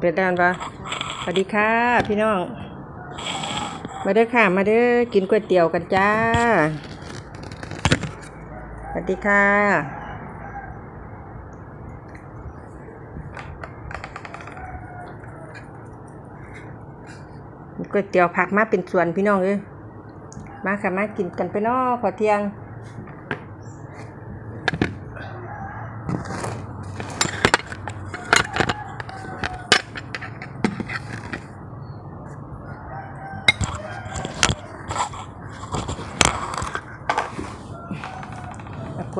เป็นด้านปะสวัสดีค่ะ พี่น้อง มาเด้อค่ะ มาเด้อกินก๋วยเตี๋ยวกันจ้า สวัสดีค่ะก๋วยเตี๋ยวผักมาเป็นส่วนพี่น้องเอ้ยมาค่ะมากินกันไปนอขอเที่ยง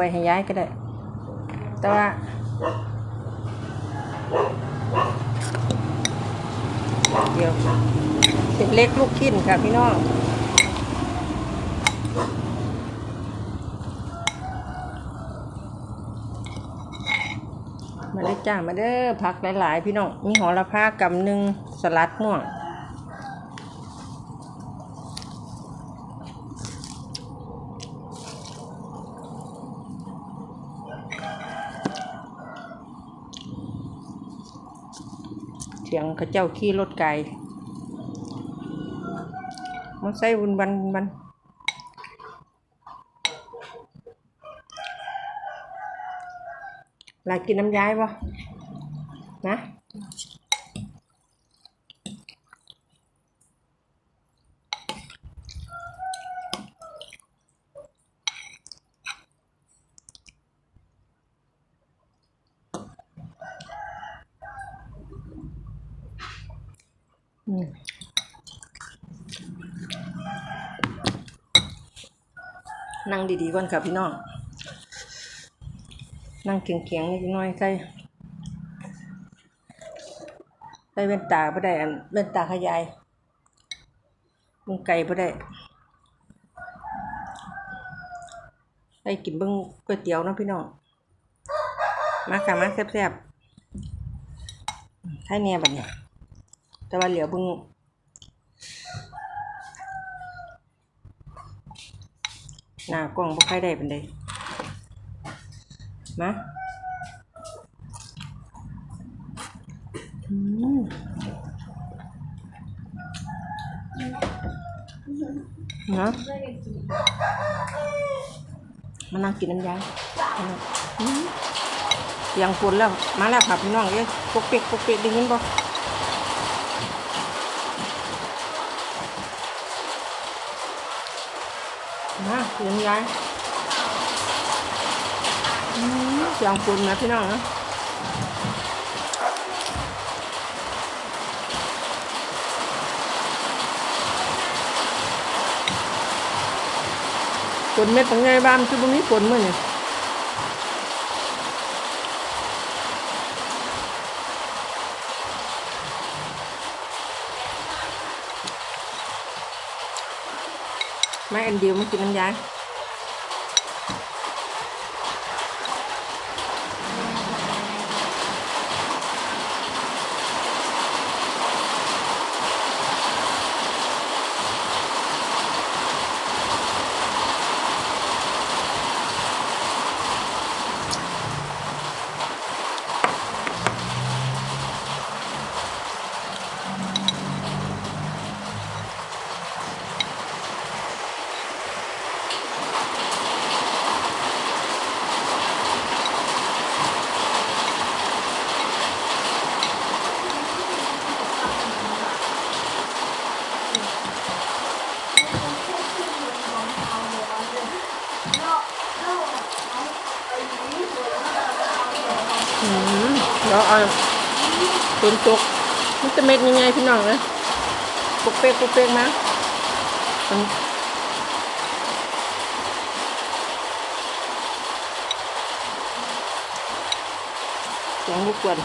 วยให้ย้ายก็ได้ แต่ว่าเดี๋ยวเป็นเล็กลูกชิ้นค่ะพี่น้องมาได้จ้ามาเด้อผักหลาย ๆ พี่น้องมีหอระพากำหนึ่งสลัดม่วง สียงเขาเจ้าขี่รถไก่มาใส่บุนบันบันลากินน้ำย้ายปะนะ นั่งดีๆก่อนค่ะพี่น้อง นั่งเคียงๆนิดน่อยใส่ใส่เว้นตาไ่ได้อันเว้นตาขยายมึงไก่ไ่ได้ไปกินเบิ้งก๋วยเตี๋ยวนะพี่น้อง มาค่ะมาแซ่บๆให้เนี่ยบัดเนี่ย แต่ว่าเหลียวบิ้งหน้ากล้องบ่ค่อยได้เปานใดมาอืมนะมานั่งกินน้ำยายอืมเสียงฝนแล้ว มาแล้วค่ะพี่น้องเอ้ยปกเปียกปกเปียกได้ยินบ่ มาเสียงยายเสียงฝุ่นนะพี่น้องนะฝนเม็ดเป็นไงบ้างคือตรงนี้ฝนเมื่อนี่ ไม่อันเดียวมันกินน้ำยาย อืม แล้วเอาฝนตกมันจะเม็ดยังไงพี่น้องนะปกเป๊กปกเป๊กนะมันเสียงรบกวน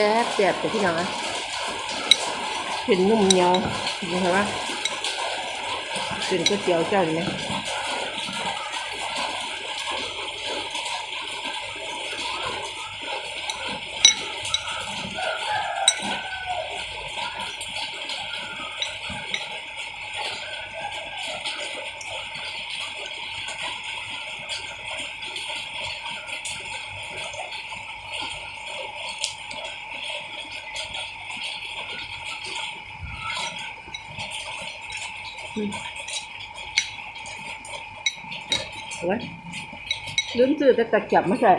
ซ่บแซ่บแต่พี่น้องเป็นนุ่มเนียวเห็นไหมว่าเป็นก๋วยเตี๋ยวเจ้าเห็นไหม โอ้ยลืมซื้อแต่กระจับไมาใส่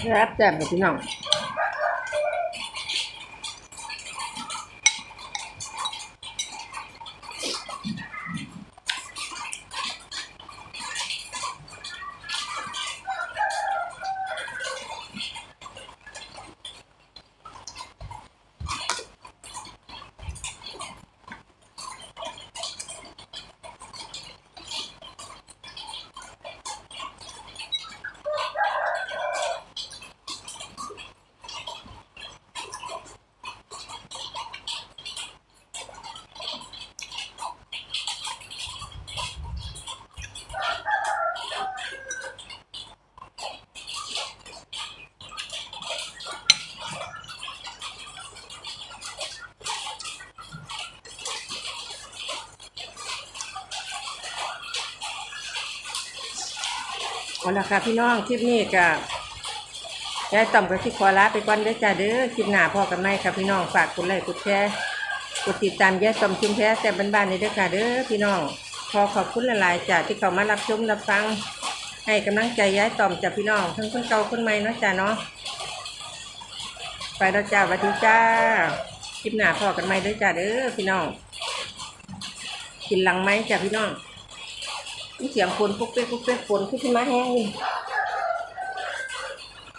แซ่บแซ่บแบบพี่น้อง เอาละค่ะพี่น้องคลิปนี้ก็ยายต่อมกับที่ขอลาไปก่อนเด้อจ้าเด้อคลิปหน้าพอกันไหมค่ะพี่น้องฝากกดไลค์กดแชร์กดติดตามยายต่อมชุมแพ้แต่บ้านๆนี่เด้อค่ะเด้อพี่น้องขอขอบคุณหลายๆจ้าที่เข้ามารับชมรับฟัง ให้กำลังใจยายต่อมจ้าพี่น้องทั้งคนเก่าคนใหม่เนาะจ้าเนาะไปแล้วจ้าสวัสดีจ้าคลิปหน้าพอกันไหมเด้อจ้าเด้อพี่น้องกินหลังไหมจ้าพี่น้อง มีเสียงคนปุ๊กเป๊กปุ๊กเป๊กฝนขึ้นมาแห้งนี่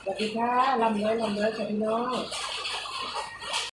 สวัสดีค่ะลำเลยลำเลยค่ะพี่น้อง